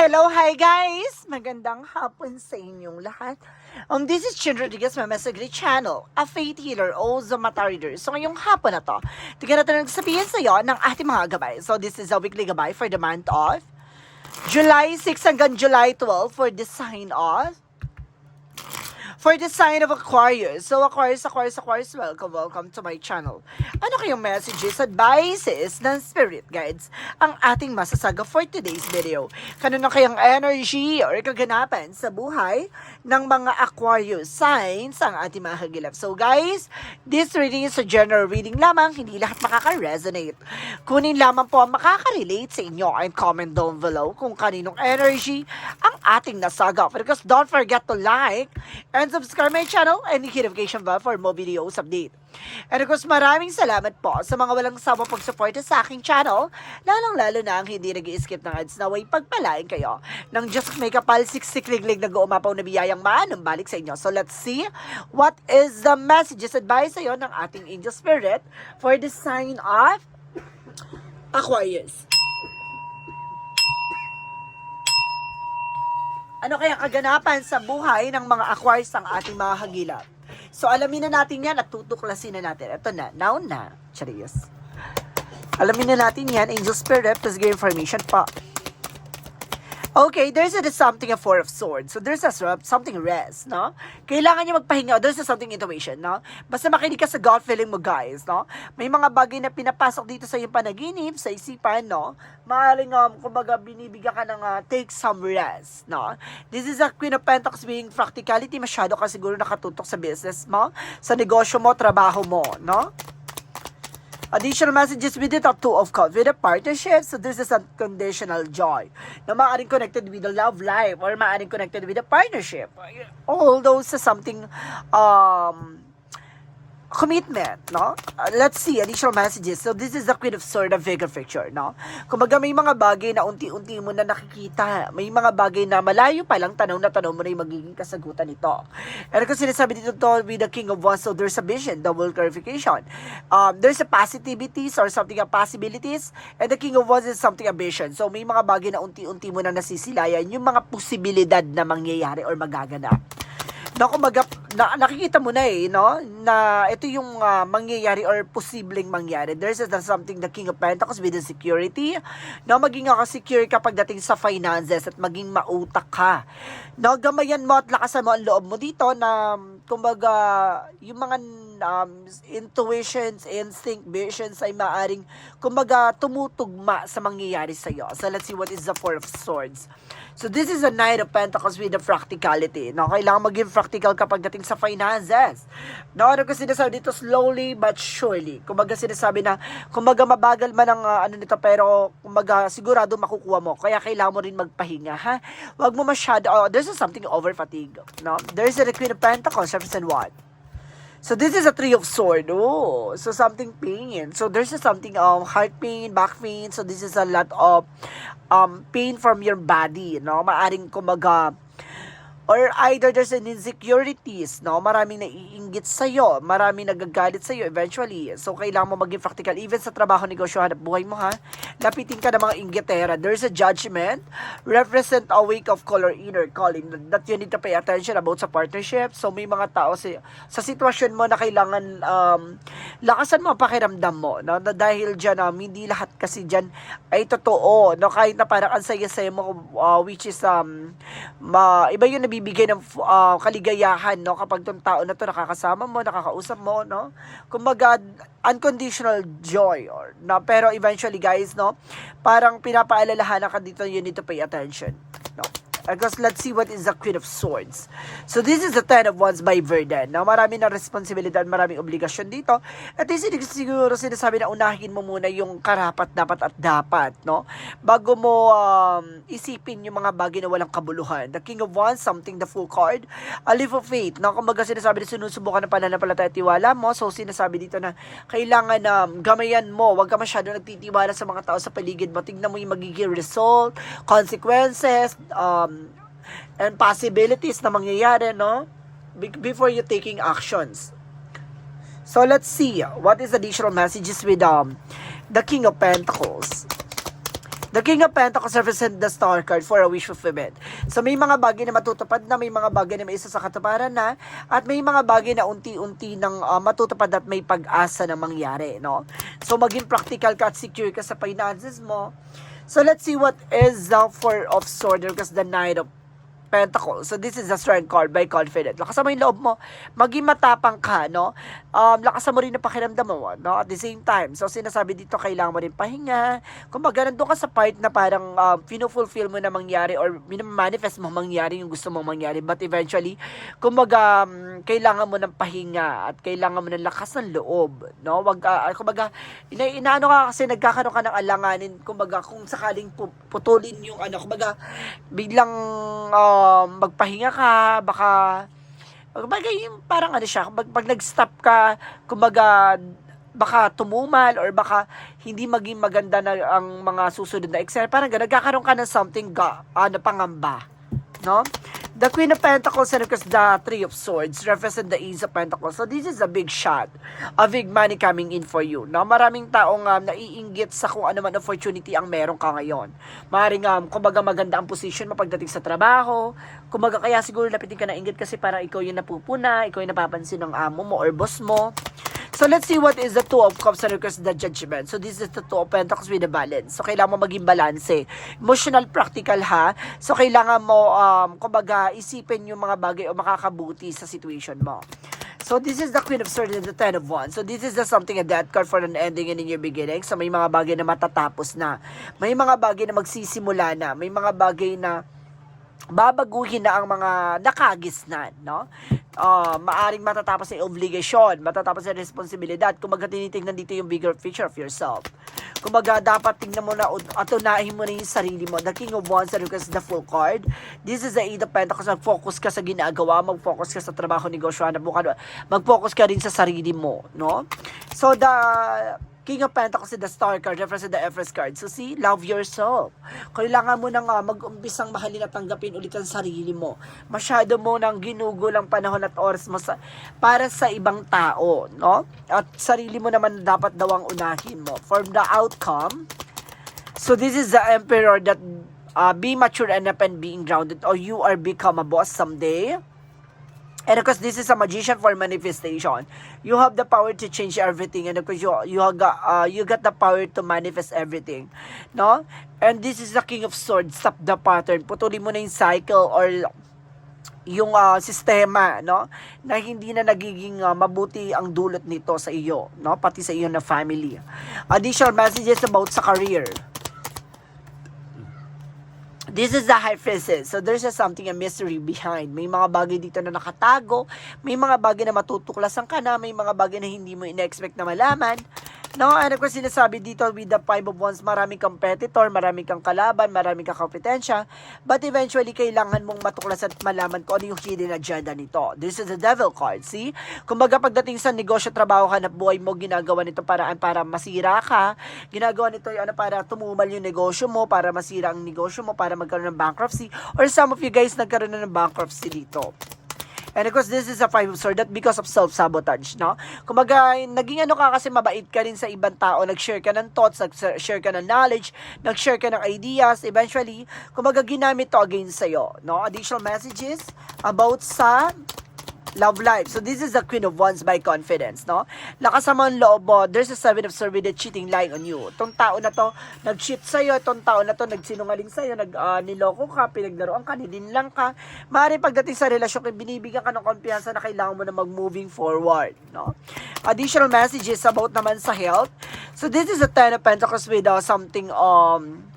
Hello, hi guys! Magandang hapon sa inyong lahat. Um, this is Chin Rodriguez, my Mesagri channel, a faith healer, also mata reader. So ngayong hapon na to, tignan natin ang sabihin sa iyo ng ating mga gabay. So this is a weekly gabay for the month of July 6 hanggang July 12 for the sign of for the sign of Aquarius. So Aquarius, Aquarius, Aquarius, welcome, welcome to my channel. Ano kayong messages, advices ng spirit guides ang ating masasaga for today's video? Kanino kayang energy or kaganapan sa buhay ng mga Aquarius signs ang ating mga kagilap? So guys, this reading is a general reading lamang, hindi lahat makaka-resonate. Kunin lamang po ang makaka-relate sa inyo and comment down below kung kaninong energy ang ating nasaga. Because don't forget to like and subscribe my channel and hit notification bell for more videos update. And of course, maraming salamat po sa mga walang sawa pagsuporta sa aking channel, lalong-lalo na ang hindi nag skip ng ads na way pagpalain kayo ng Diyos may kapal siksik-liglig na uumapaw na biyayang maanong balik sa inyo. So let's see what is the messages advice sa'yo ng ating angel spirit for the sign of Aquarius. Ano kaya kaganapan sa buhay ng mga Aquarius ang ating mga hagilap? So alamin na natin yan at tutuklasin na natin. Ito na, now na. Charis. Alamin na natin yan, Angel Spirit, please give information pa. Okay, there's a something a four of swords. So there's a something rest, no? Kailangan niyo magpahinga. There's a something intuition, no? Basta makinig ka sa gut feeling mo, guys, no? May mga bagay na pinapasok dito sa iyong panaginip, sa isipan, no? Maaring, um, kumbaga, binibigyan ka ng uh, take some rest, no? This is a Queen of Pentacles being practicality. Masyado ka siguro nakatutok sa business mo, sa negosyo mo, trabaho mo, no? Additional messages with it are two of cups with a partnership. So this is unconditional joy. Na maaaring connected with the love life or maaaring connected with a partnership. All those is something um commitment, no? Uh, let's see, additional messages. So, this is the Queen of Swords, the bigger picture, no? Kumbaga, may mga bagay na unti-unti mo na nakikita. May mga bagay na malayo pa lang, tanaw na tanaw mo na yung magiging kasagutan nito. And kung sinasabi dito to with the King of Wands, so there's a vision, double clarification. Um, there's a positivities or something a possibilities, and the King of Wands is something a vision. So, may mga bagay na unti-unti mo na nasisilayan, yung mga posibilidad na mangyayari or magaganap no, kumbaga, na, nakikita mo na eh, no, na ito yung ah, mangyayari or posibleng mangyari. There's a, something the King of Pentacles with the security, no, maging ako secure kapag dating sa finances at maging mautak ka. No, gamayan mo at lakasan mo ang loob mo dito na, kumbaga, yung mga um, intuitions, instinct, visions ay maaring, kumbaga, tumutugma sa mangyayari sa iyo. So, let's see what is the Four of Swords. So, this is a Knight of Pentacles with the practicality. No, kailangan maging practical kapag dating sa finances. No, ano kasi sinasabi dito, slowly but surely. Kumbaga sinasabi na, kumbaga mabagal man ang uh, ano nito, pero kumbaga sigurado makukuha mo. Kaya kailangan mo rin magpahinga, ha? Huwag mo masyado, oh, there's something over fatigue. No? There's a Queen of Pentacles, represent what? So this is a three of sword. Oh, so something pain. So there's a something um heart pain, back pain. So this is a lot of um pain from your body, no? Maaring kumaga or either there's an insecurities, no? Maraming naiinggit sa iyo, maraming nagagalit sa iyo eventually. So kailangan mo maging practical even sa trabaho, negosyo, hanap buhay mo ha. Lapitin ka ng mga inggitera. There's a judgment, represent a wake of color inner calling that you need to pay attention about sa partnership. So may mga tao sa, sa sitwasyon mo na kailangan um, lakasan mo ang pakiramdam mo, no? Na dahil diyan um, hindi lahat kasi diyan ay totoo, no? Kahit na parang ang saya-saya mo uh, which is um ma, iba yung nabibigay ng uh, kaligayahan, no? Kapag tong tao na to nakakasama mo, nakakausap mo, no? Kumbaga unconditional joy or na pero eventually guys, no? Parang pinapaalalahanan ka dito you need to pay attention, no? Because let's see what is the Queen of Swords. So this is the Ten of Wands by Verden. Now, marami na responsibilidad, maraming obligasyon dito. At this is siguro sinasabi na unahin mo muna yung karapat, dapat at dapat, no? Bago mo um, isipin yung mga bagay na walang kabuluhan. The King of Wands, something the full card. A leap of faith. No? Kumbaga sinasabi na sinusubukan ng pananampalataya at tiwala mo. So sinasabi dito na kailangan na um, gamayan mo. Huwag ka masyado nagtitiwala sa mga tao sa paligid mo. Tignan mo yung magiging result, consequences, um, and possibilities na mangyayari, no? Be- before you taking actions. So let's see what is additional messages with um the King of Pentacles. The King of Pentacles represent the Star card for a wish fulfillment. So may mga bagay na matutupad na, may mga bagay na may isa sa katuparan na, at may mga bagay na unti-unti nang ah, matutupad at may pag-asa na mangyari, no? So maging practical ka at secure ka sa finances mo. So let's see what is the Four of Swords because the Knight of Pentacles. So this is the strength card by confident. Lakasan mo yung loob mo. Maging matapang ka, no? Um, lakasan mo rin ang pakiramdam mo, no? At the same time. So sinasabi dito, kailangan mo rin pahinga. Kung baga, nandun ka sa part na parang um, pinufulfill mo na mangyari or manifest mo mangyari yung gusto mong mangyari. But eventually, kung baga, um, kailangan mo ng pahinga at kailangan mo ng lakas ng loob, no? Wag, uh, kung baga, ina, inaano ka kasi nagkakaroon ka ng alanganin, kung baga, kung sakaling pu- putulin yung ano, kung baga, biglang um, magpahinga ka, baka Kumbaga yung parang ano siya, pag, pag nag-stop ka, kumbaga baka tumumal or baka hindi maging maganda na ang mga susunod na excel. Parang nagkakaroon ka ng something ga, ano, pangamba. No? The Queen of Pentacles and of course the Three of Swords represent the Ace of Pentacles. So this is a big shot. A big money coming in for you. No? Maraming taong um, naiinggit sa kung ano man opportunity ang meron ka ngayon. Maring um, kumbaga maganda ang position mo pagdating sa trabaho. Kumbaga kaya siguro napitin ka na inggit kasi parang ikaw yung napupuna, ikaw yung napapansin ng amo mo or boss mo. So let's see what is the two of cups and request the judgment. So this is the two of pentacles with the balance. So kailangan mo maging balance. Emotional, practical ha. So kailangan mo, um, kumbaga, isipin yung mga bagay o makakabuti sa situation mo. So this is the Queen of Swords and the Ten of Wands. So this is the something a death card for an ending and a new beginning. So may mga bagay na matatapos na. May mga bagay na magsisimula na. May mga bagay na babaguhin na ang mga nakagisnan, no? Uh, maaring matatapos ang obligasyon, matatapos ang responsibilidad. Kung baga tinitingnan dito yung bigger picture of yourself. Kung baga dapat tingnan mo na at unahin mo na yung sarili mo. The King of Wands request the full card. This is the Eight of Pentacles. Mag-focus ka sa ginagawa, mag-focus ka sa trabaho, negosyo, hanap bukan. Mag-focus ka rin sa sarili mo, no? So the King of Pentacles and the Star card represent the Everest card. So see, love yourself. Kailangan mo nang uh, mag-umpisang mahalin at tanggapin ulit ang sarili mo. Masyado mo nang ginugol ang panahon at oras mo sa, para sa ibang tao, no? At sarili mo naman dapat daw ang unahin mo. For the outcome, so this is the Emperor that uh, be mature enough and being grounded or you are become a boss someday. And of course, this is a magician for manifestation. You have the power to change everything, and of course, you you got uh, you got the power to manifest everything, no? And this is the King of Swords. Stop the pattern. Putulin mo na yung cycle or yung uh, sistema, no? Na hindi na nagiging uh, mabuti ang dulot nito sa iyo, no? Pati sa iyo na family. Additional messages about sa career. This is the priestess. So there's a something, a mystery behind. May mga bagay dito na nakatago. May mga bagay na matutuklasan ka na. May mga bagay na hindi mo ina-expect na malaman. No, ano ko sinasabi dito with the five of wands, maraming competitor, maraming kang kalaban, maraming kang kompetensya, but eventually, kailangan mong matuklasan at malaman kung ano yung hidden agenda nito. This is the devil card, see? Kumbaga, pagdating sa negosyo, trabaho, hanap buhay mo, ginagawa nito paraan para masira ka, ginagawa nito yung ano, para tumumal yung negosyo mo, para masira ang negosyo mo, para magkaroon ng bankruptcy, or some of you guys nagkaroon na ng bankruptcy dito. And of course, this is a five of swords that because of self-sabotage, no? Kumbaga, naging ano ka kasi mabait ka rin sa ibang tao, nag-share ka ng thoughts, nag-share ka ng knowledge, nag-share ka ng ideas, eventually, kumbaga, ginamit to against sa'yo, no? Additional messages about sa love life. So this is the Queen of Wands by confidence, no? Lakas mo ang loob mo. There's a seven of with a cheating lying on you. Itong tao na to, nag-cheat sa'yo. Itong tao na to, nagsinungaling sa'yo. Nag, uh, niloko ka, pinagdaroan ka, nidinlang ka. Maaari pagdating sa relasyon, binibigyan ka ng kumpiyansa na kailangan mo na mag-moving forward, no? Additional messages about naman sa health. So this is a Ten of Pentacles with uh, something, um,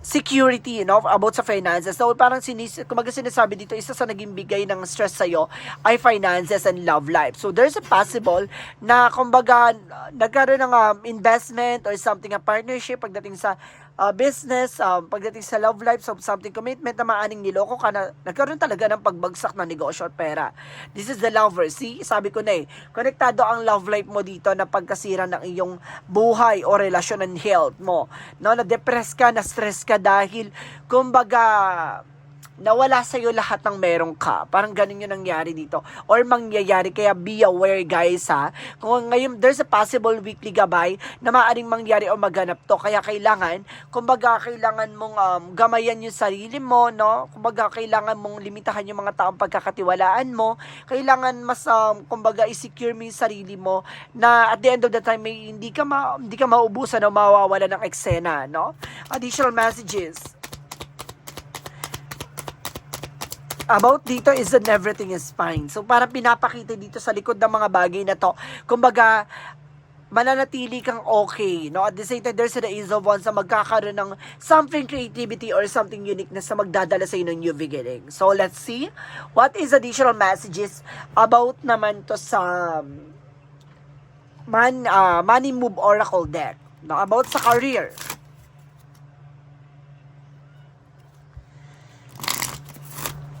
security, you know, about sa finances. So, parang sinis, kumaga sinasabi dito, isa sa naging bigay ng stress sa'yo ay finances and love life. So, there's a possible na, kumbaga, nagkaroon ng um, investment or something, a partnership pagdating sa uh, business, um, pagdating sa love life, so something commitment na maaning niloko ka na nagkaroon talaga ng pagbagsak ng negosyo at pera. This is the lover. See, sabi ko na eh, konektado ang love life mo dito na pagkasira ng iyong buhay o relasyon and health mo. No, na-depress ka, na-stress ka dahil, kumbaga, nawala sa'yo lahat ng meron ka. Parang ganun yung nangyari dito. Or mangyayari. Kaya be aware guys ha. Kung ngayon there's a possible weekly gabay na maaring mangyari o maganap to. Kaya kailangan, kumbaga kailangan mong um, gamayan yung sarili mo, no? Kumbaga kailangan mong limitahan yung mga taong pagkakatiwalaan mo. Kailangan mas, um, kumbaga, i-secure mo yung sarili mo na at the end of the time, may, hindi ka, ma, hindi ka maubusan o mawawala ng eksena, no? Additional messages. About dito is that everything is fine. So, parang pinapakita dito sa likod ng mga bagay na to. Kumbaga, mananatili kang okay, no? At the same time, there's the Ace of Wands na magkakaroon ng something creativity or something uniqueness na magdadala sa ng new beginning. So, let's see. What is additional messages about naman to sa man, uh, Money Move Oracle deck? No? About sa career.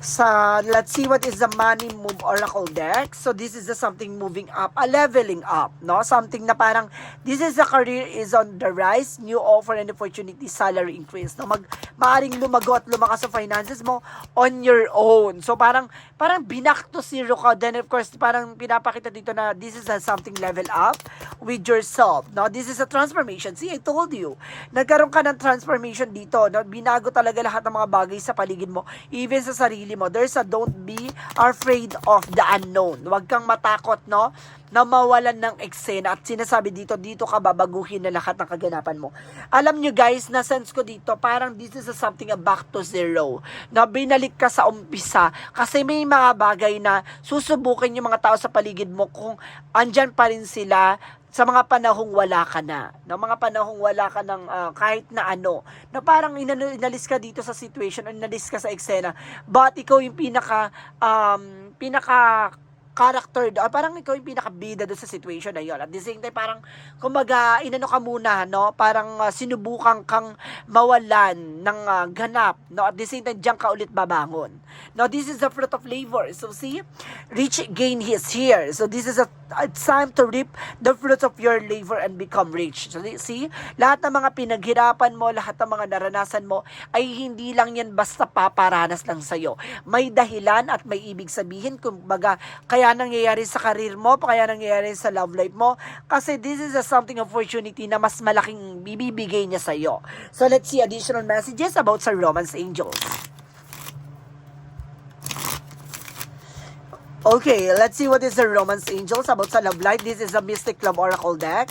Sa let's see what is the money move oracle deck. So this is the something moving up a leveling up no? Something na parang this is the career is on the rise new offer and opportunity salary increase no? Mag maaring lumago at lumakas sa finances mo on your own. So parang parang binak to zero ka then of course parang pinapakita dito na this is a something level up with yourself no? This is a transformation. See I told you nagkaroon ka ng transformation dito no? Binago talaga lahat ng mga bagay sa paligid mo even sa sarili mo. There's a don't be afraid of the unknown. Huwag kang matakot, no? na mawalan ng eksena at sinasabi dito, dito ka babaguhin na lahat ng kaganapan mo. Alam nyo guys, na sense ko dito, parang this is a something a back to zero. Na binalik ka sa umpisa kasi may mga bagay na susubukin yung mga tao sa paligid mo kung andyan pa rin sila sa mga panahong wala ka na. Na mga panahong wala ka ng ah, kahit na ano. Na parang inalis ka dito sa situation, inalis ka sa eksena. But ikaw yung pinaka, um, pinaka character, ah, parang ikaw yung pinakabida doon sa situation na yun. At the same time, parang, kumbaga, inano ka muna, no? Parang ah, sinubukan kang mawalan ng ah, ganap, no? At the same time, diyan ka ulit babangon. Now, this is the fruit of labor. So, see? Rich gain is here. So, this is a, a time to reap the fruits of your labor and become rich. So, see? Lahat ng mga pinaghirapan mo, lahat ng mga naranasan mo, ay hindi lang yan basta paparanas lang sa'yo. May dahilan at may ibig sabihin, kumbaga, kaya nangyayari sa karir mo, kaya nangyayari sa love life mo, kasi this is a something opportunity na mas malaking bibibigay niya sa'yo. So, let's see additional messages about sa Romance Angels. Okay, let's see what is the Romance Angels about sa love life. This is a Mystic Love Oracle deck.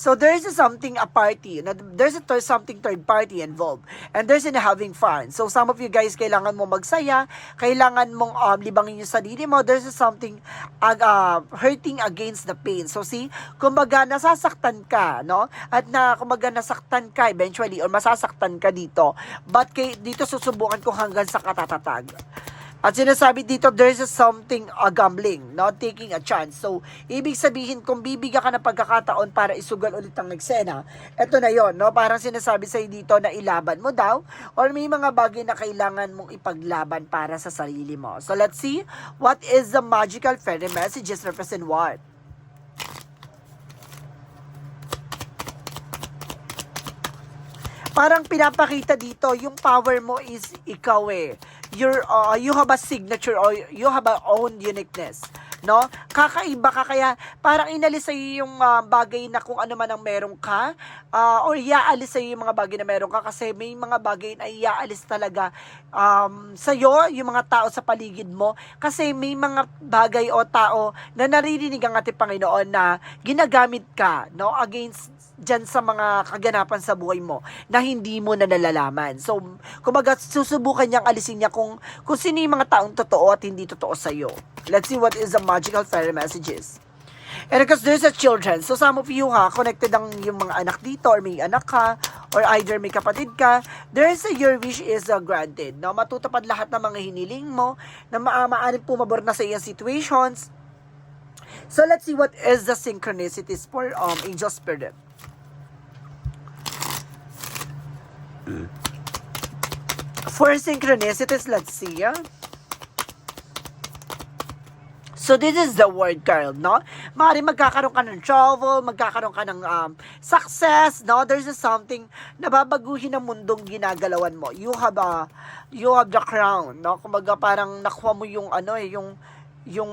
So there's a something a party, there's a there's something third party involved, and there's in having fun. So some of you guys kailangan mo magsaya, kailangan mong um, libangin yung sarili mo. There's something uh, uh, hurting against the pain. So see, kumbaga nasasaktan ka, no? At na kumbaga nasaktan ka eventually or masasaktan ka dito. But kay, dito susubukan ko hanggang sa katatatag. At sinasabi dito, there's a something a gambling, not taking a chance. So, ibig sabihin, kung bibigyan ka ng pagkakataon para isugal ulit ang eksena, eto na yon no? Parang sinasabi sa'yo dito na ilaban mo daw, or may mga bagay na kailangan mong ipaglaban para sa sarili mo. So, let's see, what is the magical fairy messages represent what? Parang pinapakita dito, yung power mo is ikaw eh. You're, uh, you have a signature or you have a own uniqueness. No? Kakaiba ka kaya parang inalis sa yung uh, bagay na kung ano man ang meron ka uh, or iaalis sa yung mga bagay na meron ka kasi may mga bagay na iaalis talaga um, sa iyo yung mga tao sa paligid mo kasi may mga bagay o tao na naririnig ang ating Panginoon na ginagamit ka no against dyan sa mga kaganapan sa buhay mo na hindi mo na nalalaman. So, kumbaga, susubukan niyang alisin niya kung, kung sino yung mga taong totoo at hindi totoo sa'yo. Let's see what is the magical fairy messages. And because there's a children, so some of you ha, connected ang yung mga anak dito or may anak ka or either may kapatid ka, there's a your wish is uh, granted. No? Matutupad lahat ng mga hiniling mo na ma maaaring pumabor na sa iyong situations. So let's see what is the synchronicities for um, angel spirit. For synchronicities, let's see. ah. So this is the word girl, no? Maaari magkakaroon ka ng travel, magkakaroon ka ng um, success, no? There's a something na babaguhin ang mundong ginagalawan mo. You have a, you have the crown, no? Kumbaga parang nakuha mo yung ano eh, yung, yung,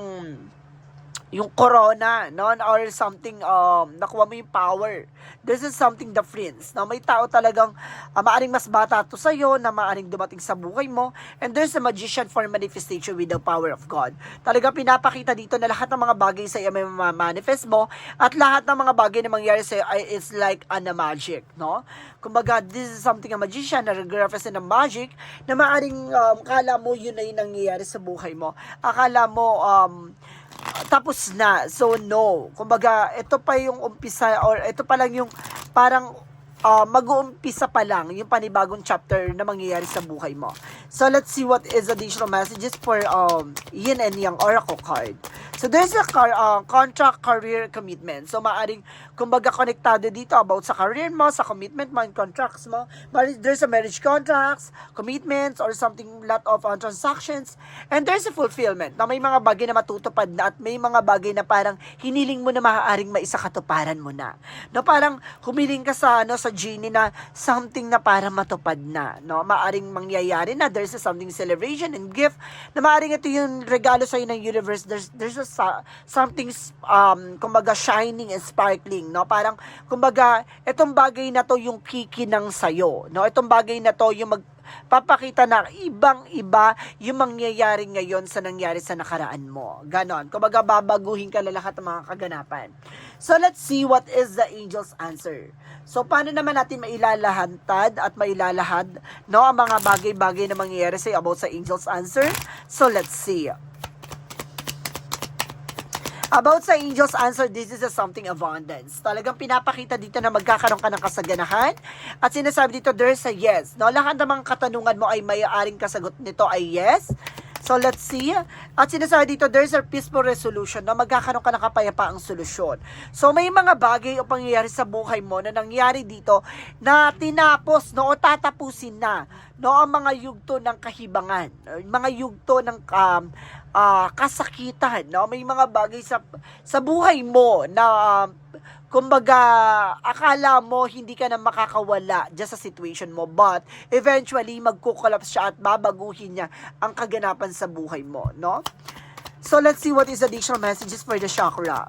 yung corona, no? Or something, um, nakuha mo yung power. This is something difference. No? May tao talagang uh, maaring mas bata to sa'yo, na maaring dumating sa buhay mo. And there's a magician for manifestation with the power of God. Talagang pinapakita dito na lahat ng mga bagay sa iyo may manifest mo at lahat ng mga bagay na mangyari sa iyo is like an magic, no? Kumbaga, this is something a magician na represent ng magic na maaring um, kala mo yun na yung nangyayari sa buhay mo. Akala mo um, tapos na. So, no. Kumbaga, ito pa yung umpisa or ito pa lang yung parang uh, mag-uumpisa pa lang yung panibagong chapter na mangyayari sa buhay mo. So, let's see what is additional messages for um, yin and yang oracle card. So, there's a car, uh, contract, career, commitment. So, maaring, kumbaga, konektado dito about sa career mo, sa commitment mo, and contracts mo. Maaring There's a marriage contracts, commitments, or something, lot of uh, transactions. And there's a fulfillment na may mga bagay na matutupad na at may mga bagay na parang hiniling mo na maaaring maisakatuparan mo na. No, parang humiling ka sa, ano, sa genie na something na parang matupad na. No, maaring mangyayari na. There's a something celebration and gift na maaring ito yung regalo sa'yo ng universe. There's, there's a sa- something, um, kumbaga, shining and sparkling, no? Parang, kumbaga, itong bagay na to yung kikinang sa'yo, no? Itong bagay na to yung mag, papakita na ibang-iba yung mangyayari ngayon sa nangyari sa nakaraan mo. Ganon. Kumbaga, babaguhin ka na lahat ng mga kaganapan. So, let's see what is the angel's answer. So, paano naman natin mailalahantad at mailalahad no, ang mga bagay-bagay na mangyayari sa about sa angel's answer? So, let's see. About sa angel's answer, this is a something abundance. Talagang pinapakita dito na magkakaroon ka ng kasaganahan. At sinasabi dito, there's a yes. No? Lahat ng mga katanungan mo ay mayaaring kasagot nito ay yes. So let's see. At sinasabi dito, there's a peaceful resolution no? magkakaroon ka ng kapayapaang solusyon. So may mga bagay o pangyayari sa buhay mo na nangyari dito na tinapos no? o tatapusin na no? ang mga yugto ng kahibangan, mga yugto ng um, ah, kasakitan, no? May mga bagay sa sa buhay mo na um, kumbaga akala mo hindi ka na makakawala just sa situation mo but eventually magkukolapse siya at babaguhin niya ang kaganapan sa buhay mo, no? So let's see what is additional messages for the chakra.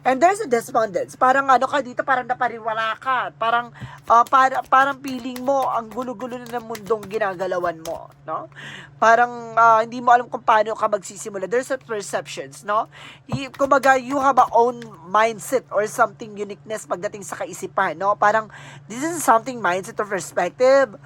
And there's a despondence. Parang ano ka dito, parang napariwala ka. Parang, ah, para, parang feeling mo, ang gulo-gulo na ng mundong ginagalawan mo. No? Parang ah, hindi mo alam kung paano ka magsisimula. There's a perceptions. No? Y- kumbaga, you have a own mindset or something uniqueness pagdating sa kaisipan. No? Parang, this is something mindset or perspective.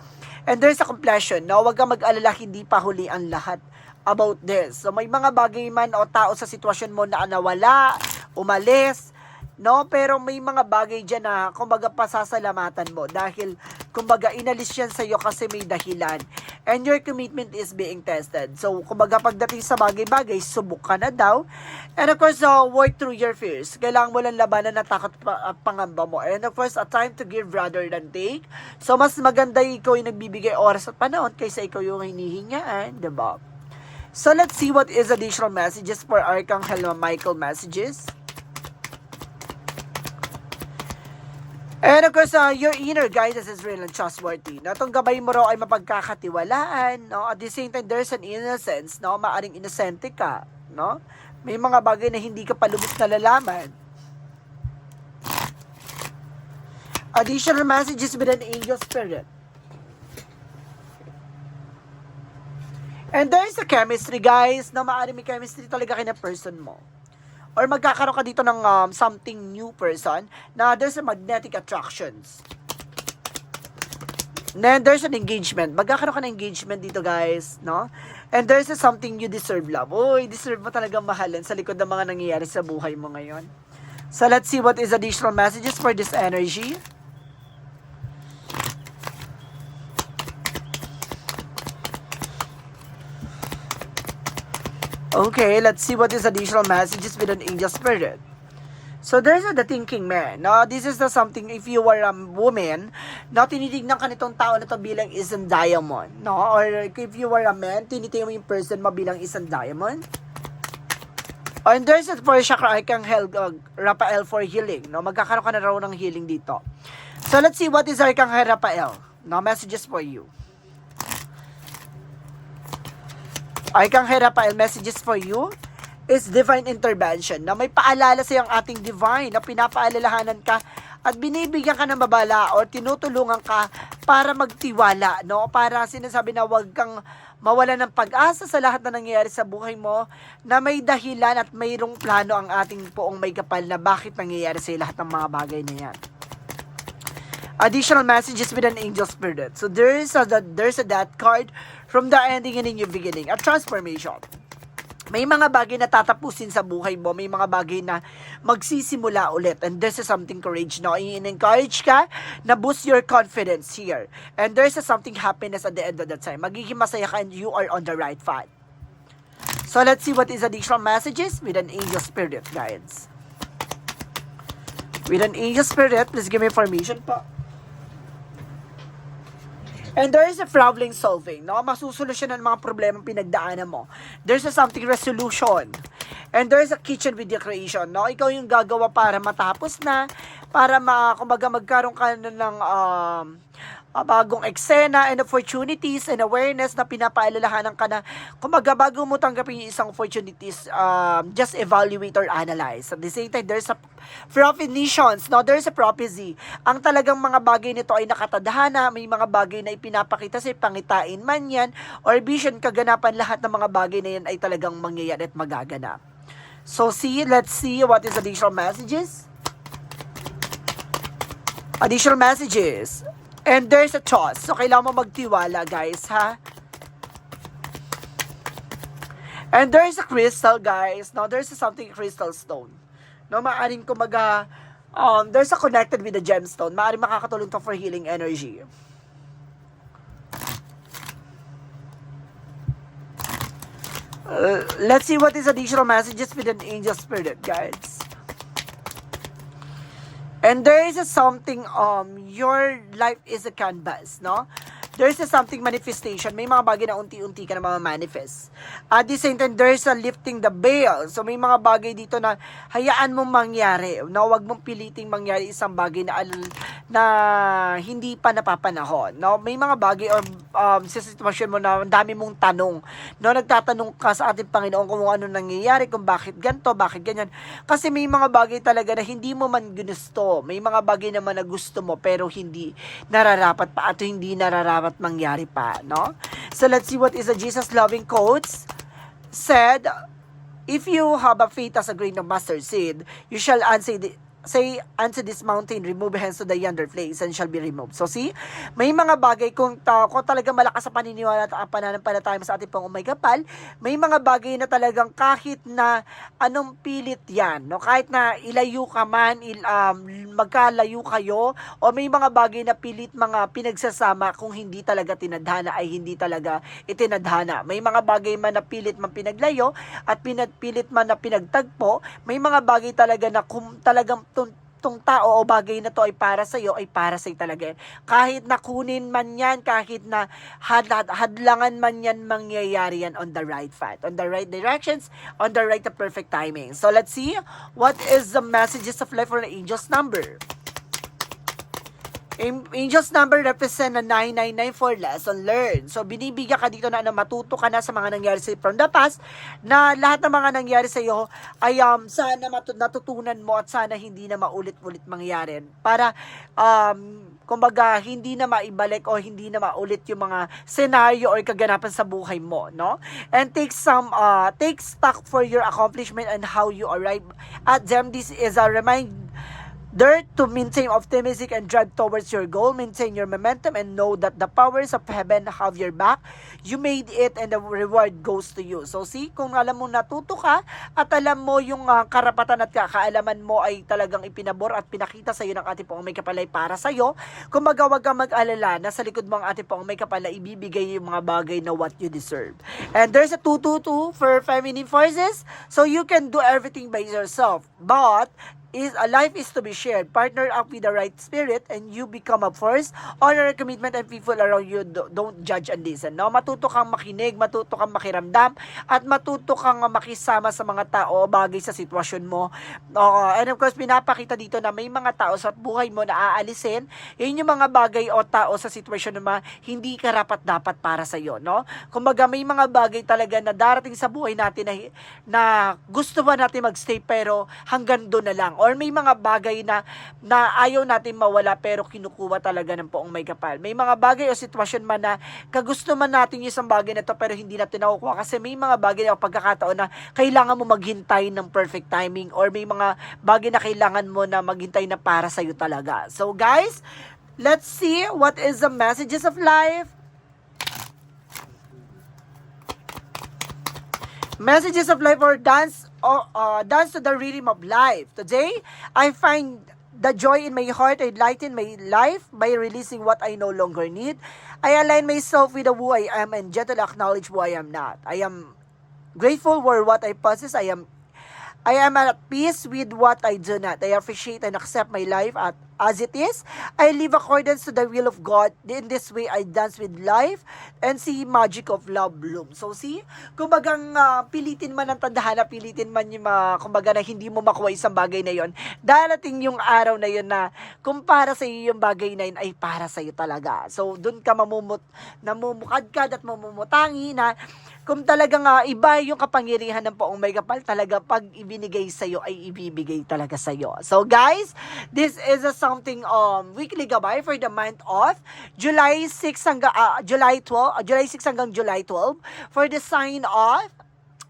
And there's a completion. No? Huwag kang mag-alala, hindi pa huli ang lahat about this. So may mga bagay man o tao sa sitwasyon mo na nawala, umalis, no? Pero may mga bagay diyan na kumbaga pasasalamatan mo dahil kumbaga inalis yan sa iyo kasi may dahilan. And your commitment is being tested. So kumbaga pagdating sa bagay-bagay, subok ka na daw. And of course, uh, work through your fears. Kailangan mo lang labanan na takot pa, uh, pangamba mo. And of course, a time to give rather than take. So mas maganda ikaw yung nagbibigay oras at panahon kaysa ikaw yung hinihingaan, 'di ba? So let's see what is additional messages for Archangel Michael messages. And of course, uh, your inner guidance is real and trustworthy. No, itong gabay mo raw ay mapagkakatiwalaan. No? At the same time, there's an innocence. No? Maaring inosente ka. No? May mga bagay na hindi ka palubos nalalaman. Additional messages with an angel spirit. And there's a chemistry, guys, na maaari may chemistry talaga kay na person mo. Or magkakaroon ka dito ng um, something new person na there's a magnetic attractions. Then there's an engagement. Magkakaroon ka ng engagement dito, guys, no? And there's a something you deserve love. Uy, deserve mo talaga mahalin sa likod ng mga nangyayari sa buhay mo ngayon. So let's see what is additional messages for this energy. Okay, let's see what is additional messages with an angel spirit. So there's the thinking man. No, this is the something if you are a woman, no, tinitignan ka nitong tao na to bilang isang diamond, no? Or if you are a man, tinitingnan mo yung person mo bilang isang diamond. Oh, and there's a for chakra Archangel uh, Raphael for healing. No? Magkakaroon ka na raw ng healing dito. So let's see what is Archangel Raphael. No messages for you. Archangel Raphael messages for you is divine intervention na may paalala sa ang ating divine na pinapaalalahanan ka at binibigyan ka ng babala o tinutulungan ka para magtiwala, no? Para sinasabi na wag kang mawala ng pag-asa sa lahat na nangyayari sa buhay mo na may dahilan at mayroong plano ang ating poong may kapal na bakit nangyayari sa lahat ng mga bagay na yan additional messages with an angel spirit. So there is a there's a that card from the ending and a new beginning, a transformation. May mga bagay na tatapusin sa buhay mo, may mga bagay na magsisimula ulit. And this is something courage, no? I-encourage ka na boost your confidence here. And there's a something happiness at the end of the time. Magiging masaya ka and you are on the right path. So let's see what is additional messages with an angel spirit guides. With an angel spirit, please give me information po. And there is a problem solving, no? Masusolusyonan ang mga problema pinagdaanan mo. There's a something resolution. And there's a kitchen with the creation, no? Ikaw yung gagawa para matapos na, para ma, kumbaga magkaroon ka ng um, uh, bagong eksena and opportunities and awareness na pinapaalalahanan ka na. Kumbaga bago mo tanggapin yung isang opportunities um, just evaluate or analyze. At the same time there's a premonitions no? There's a prophecy. Ang talagang mga bagay nito ay nakatadhana may mga bagay na ipinapakita sa pangitain man yan or vision kaganapan lahat ng mga bagay na yan ay talagang mangyayari at magaganap. So see let's see what is additional messages. Additional messages And there's a trust. So, kailangan mo magtiwala, guys, ha? And there's a crystal, guys. No, there's a something crystal stone. No, maaaring kumaga, um, there's a connected with the gemstone. Maaaring makakatulong to for healing energy. Uh, let's see what is additional messages with an angel spirit, guys. And there is a something, um, your life is a canvas, no? There is a something manifestation. May mga bagay na unti-unti ka na manifest. At the same time, there is a lifting the veil. So, may mga bagay dito na hayaan mong mangyari. No? Huwag mong piliting mangyari isang bagay na, na hindi pa napapanahon. No? May mga bagay or um, sa sitwasyon mo na dami mong tanong. No? Nagtatanong ka sa ating Panginoon kung ano nangyayari, kung bakit ganto, bakit ganyan. Kasi may mga bagay talaga na hindi mo man gusto. May mga bagay naman na gusto mo pero hindi nararapat pa at hindi nararapat mangyari pa. No? So let's see what is a Jesus loving quotes said, If you have a faith as a grain of mustard seed, you shall answer the say unto this mountain, remove hence to the yonder place and shall be removed. So see, may mga bagay kung, ta, kung talaga malakas sa paniniwala at ang pananampalataya sa ating pang umay kapal, may mga bagay na talagang kahit na anong pilit yan, no? kahit na ilayo ka man, il, um, magkalayo kayo, o may mga bagay na pilit mga pinagsasama kung hindi talaga tinadhana ay hindi talaga itinadhana. May mga bagay man na pilit man pinaglayo at pinagpilit man na pinagtagpo, may mga bagay talaga na kung talagang tong, tong tao o bagay na to ay para sa iyo ay para sa talaga yan. Kahit na kunin man yan, kahit na had, had, hadlangan man yan, mangyayari yan on the right path, on the right directions, on the right the perfect timing. So let's see, what is the messages of life for the angel's number? Ang- Angel's number represent na 999 for lesson learned. So, binibigyan ka dito na, na matuto ka na sa mga nangyari sa from the past na lahat ng mga nangyari sa iyo ay um, sana matu- natutunan mo at sana hindi na maulit-ulit mangyari. Para, um, kumbaga, hindi na maibalik o hindi na maulit yung mga scenario or kaganapan sa buhay mo, no? And take some, uh, take stock for your accomplishment and how you arrive at them. This is a remind There to maintain optimistic and drive towards your goal, maintain your momentum, and know that the powers of heaven have your back. You made it and the reward goes to you. So see, kung alam mo natuto ka at alam mo yung ah, karapatan at kaalaman mo ay talagang ipinabor at pinakita sa iyo ng ating pong may kapalay para sa iyo, kung huwag kang mag-alala na sa likod mo ang ating pong may kapala ibibigay yung mga bagay na what you deserve. And there's a 222 for feminine forces, so you can do everything by yourself. But is a life is to be shared. Partner up with the right spirit and you become a first. Honor commitment and people around you do- don't judge and listen. No? Matuto kang makinig, matuto kang makiramdam, at matuto kang makisama sa mga tao bagay sa sitwasyon mo. Oo, and of course, pinapakita dito na may mga tao sa buhay mo na aalisin. Yun yung mga bagay o tao sa sitwasyon na hindi karapat dapat para sa iyo, no? Kumbaga may mga bagay talaga na darating sa buhay natin na, na gusto ba natin magstay pero hanggang doon na lang. Or may mga bagay na, na ayaw natin mawala pero kinukuha talaga ng poong may kapal. May mga bagay o sitwasyon man na kagusto man natin yung isang bagay na to pero hindi natin nakukuha kasi may mga bagay na pagkakataon na kailangan mo maghintay ng perfect timing or may mga bagay na kailangan mo na maghintay na para sa'yo talaga. So guys, let's see what is the messages of life Messages of life or dance or uh, dance to the rhythm of life. Today, I find the joy in my heart. I lighten my life by releasing what I no longer need. I align myself with who I am and gently acknowledge who I am not. I am grateful for what I possess. I am I am at peace with what I do not. I appreciate and accept my life at, as it is. I live accordance to the will of God. In this way, I dance with life and see magic of love bloom. So see, kumbagang ah, pilitin man ang tadhana, pilitin man yung mga, kumbaga na hindi mo makuha isang bagay na yon, darating yung araw na yon na kung para sa iyo yung bagay na yun ay para sa iyo talaga. So doon ka mamumut, namumukadkad at mamumutangi na kung talagang nga iba yung kapangyarihan ng poong may kapal, talaga pag ibinigay sa'yo ay ibibigay talaga sa'yo. So guys, this is a something um weekly gabay for the month of July 6 hanggang ah, July 12, ah, July 6 hanggang July 12 for the sign of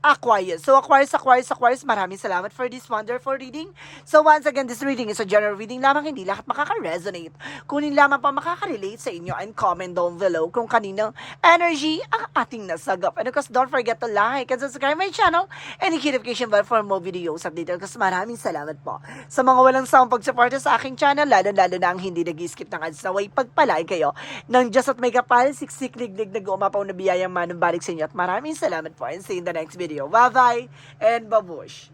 Aquarius. So Aquarius, Aquarius, Aquarius, maraming salamat for this wonderful reading. So once again, this reading is a general reading lamang, hindi lahat makaka-resonate. Kunin lamang pa makaka-relate sa inyo and comment down below kung kaninang energy ang ating nasagap. And of course, don't forget to like and subscribe my channel and hit notification bell for more videos updated. Kasi maraming salamat po sa mga walang sawang pagsuporta sa aking channel, lalo-lalo na ang hindi nag-skip ng ads na way pagpalay kayo ng Diyos at may kapal, siksik, liglig, nag-uumapaw na biyayang manumbalik sa inyo at maraming salamat po and see you in the next video. Bye-bye and babush!